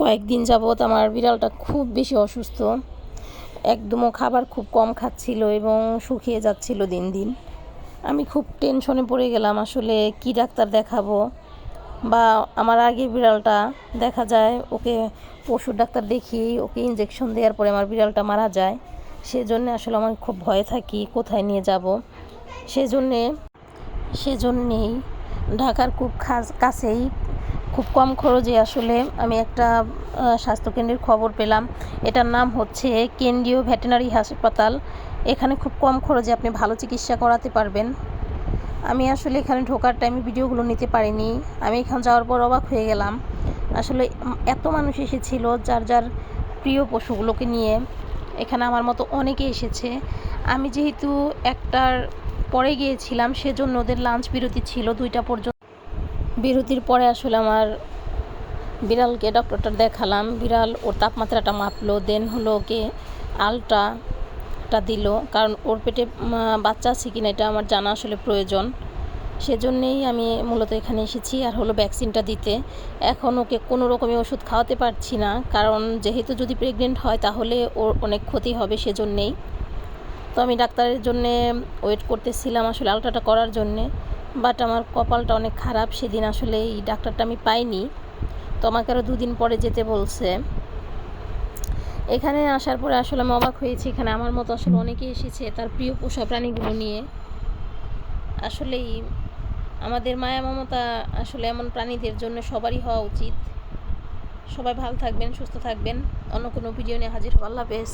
কয়েকদিন যাবৎ আমার বিড়ালটা খুব বেশি অসুস্থ। একদমও খাবার খুব কম খাচ্ছিল এবং শুকিয়ে যাচ্ছিল দিন দিন। আমি খুব টেনশনে পড়ে গেলাম, আসলে কি ডাক্তার দেখাবো? বা আমার আগে বিড়ালটা, দেখা যায় ওকে পশুর ডাক্তার দেখিয়ে ওকে ইঞ্জেকশন দেওয়ার পরে আমার বিড়ালটা মারা যায়। সেজন্য আসলে আমার খুব ভয় থাকি, কোথায় নিয়ে যাব? সেজন্যে, সেজন্যেই ঢাকার খুব কাছেই খুব কম খরচে আসলে আমি একটা স্বাস্থ্যকেন্দ্রের খবর পেলাম। এটার নাম হচ্ছে কেন্দ্রীয় ভেটেনারি হাসপাতাল। এখানে খুব কম খরচে আপনি ভালো চিকিৎসা করাতে পারবেন। আমি আসলে এখানে ঢোকার টাইমে ভিডিওগুলো নিতে পারিনি। আমি এখানে যাওয়ার পর অবাক হয়ে গেলাম। আসলে এত মানুষ এসেছিল যার যার প্রিয় পশুগুলোকে নিয়ে। এখানে আমার মতো অনেকে এসেছে। আমি যেহেতু একটার পরে গিয়েছিলাম, সেজন্য ওদের লাঞ্চ বিরতি ছিল দুইটা পর্যন্ত। বিরতির পরে আসলে আমার বিড়ালকে ডক্টরটা দেখালাম। বিড়াল ওর তাপমাত্রাটা মাপলো দেন হলো ওকে আলট্রাটা দিল, কারণ ওর পেটে বাচ্চা আছে কিনা এটা আমার জানা আসলে প্রয়োজন। সেজন্যেই আমি মূলত এখানে এসেছি আর হলো ভ্যাকসিনটা দিতে। এখন ওকে কোনো রকমের ওষুধ খাওয়াতে পারছি না, কারণ যেহেতু যদি প্রেগনেন্ট হয় তাহলে ওর অনেক ক্ষতি হবে সেজন্যেই। তো আমি ডাক্তারের জন্যে ওয়েট করতেছিলাম আসলে আলট্রাটা করার জন্যে। বাট আমার কপালটা অনেক খারাপ। সেদিন আসলে এই ডাক্তারটা আমি পাইনি। তো আমাকে আরও দুদিন পরে যেতে বলছে। এখানে আসার পরে আসলে আমি অবাক হয়েছি। এখানে আমার মতো আসলে অনেকেই এসেছে তার প্রিয় পোষা প্রাণীগুলো নিয়ে। আসলেই আমাদের মায়া মমতা আসলে এমন প্রাণীদের জন্য সবারই হওয়া উচিত। সবাই ভালো থাকবেন, সুস্থ থাকবেন। অন্য কোনো ভিডিও নিয়ে হাজির হব। আল্লাহ হাফেজ।